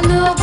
안 누워